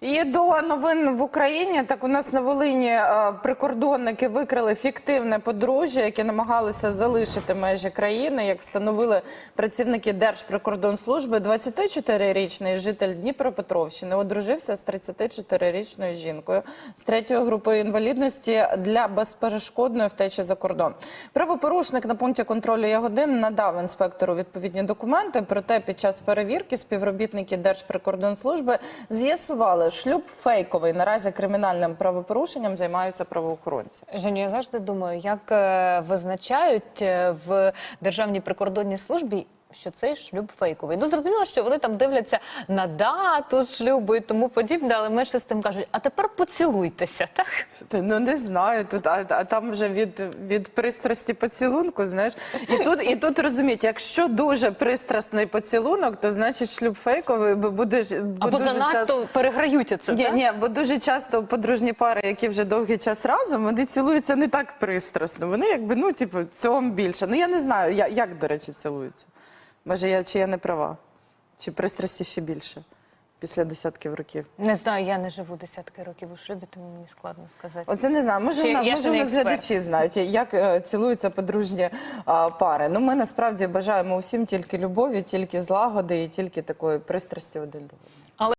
І до новин в Україні так у нас на Волині е, прикордонники викрили фіктивне подружжя, яке намагалося залишити межі країни. Як встановили працівники Держприкордонслужби, 24-річний житель Дніпропетровщини одружився з 34-річною жінкою з третьої групи інвалідності для безперешкодної втечі за кордон. Правопорушник на пункті контролю Ягодин надав інспектору відповідні документи. Проте під час перевірки співробітники Держприкордонслужби з'ясували, шлюб фейковий. Наразі кримінальним правопорушенням займаються правоохоронці. Женю, я завжди думаю, як е, визначають е, в Державній прикордонній службі. Що цей шлюб фейковий. Ну зрозуміло, що вони там дивляться на дату шлюбу і тому подібне, але менше з тим кажуть, а тепер поцілуйтеся, так? Ну не знаю. Тут а, а там вже від, від пристрасті поцілунку, знаєш, і тут і тут розуміють, якщо дуже пристрасний поцілунок, то значить шлюб фейковий, бо буде бо Або дуже занадто часто- переграються це. Ні, так? ні, бо дуже часто подружні пари, які вже довгий час разом, вони цілуються не так пристрасно. Вони якби ну, типу, цьому більше. Ну я не знаю, я, як, до речі, цілуються. Може, я чи я не права? Чи пристрасті ще більше після десятків років? Не знаю, я не живу десятки років у шлюбі, тому мені складно сказати. Оце не знаю. Може, Чи на, я може не у нас експерт? глядачі знають, як е, цілуються подружні е, пари. Ну, ми насправді бажаємо усім тільки любові, тільки злагоди і тільки такої пристрасті один до одного.